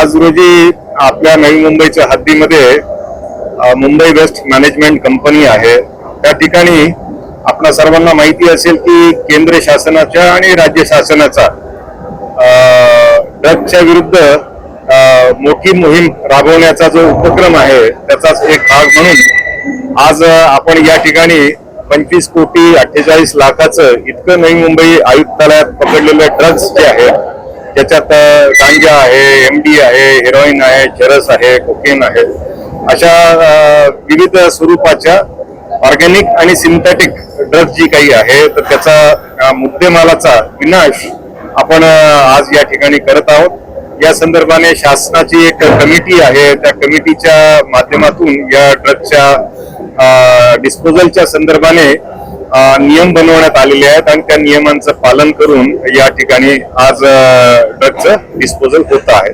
आज रोजी आपल्या नवी मुंबईच्या हद्दीमध्ये मुंबई वेस्ट मॅनेजमेंट कंपनी आहे. त्या ठिकाणी आपल्या सर्वांना माहिती असेल की केंद्र शासनाच्या आणि राज्य शासनाचा ड्रग्सच्या विरुद्ध मोठी मोहीम राबवण्याचा जो उपक्रम आहे त्याचाच एक भाग म्हणून आज आपण या ठिकाणी पंचवीस कोटी अठ्ठेचाळीस लाखाचं इतकं नवी मुंबई आयुक्तालयात पकडलेले ड्रग्स जे आहे त्याच्यात गांजा आहे एम डी आहे हिरोईन आहे चरस आहे कोकेन आहे. अशा विविध स्वरूपाच्या ऑर्गॅनिक आणि सिंथेटिक ड्रग्ज जी काही आहे तर त्याचा मुद्देमालाचा विनाश आपण आज या ठिकाणी करत आहोत. या संदर्भाने शासनाची एक कमिटी आहे त्या कमिटीच्या माध्यमातून या ड्रग्जच्या डिस्पोजलच्या संदर्भाने नियम बनवण्यात आलेले आहेत आणि त्या नियमांचं पालन करून या ठिकाणी आज ड्रगचं डिस्पोजल होत आहे.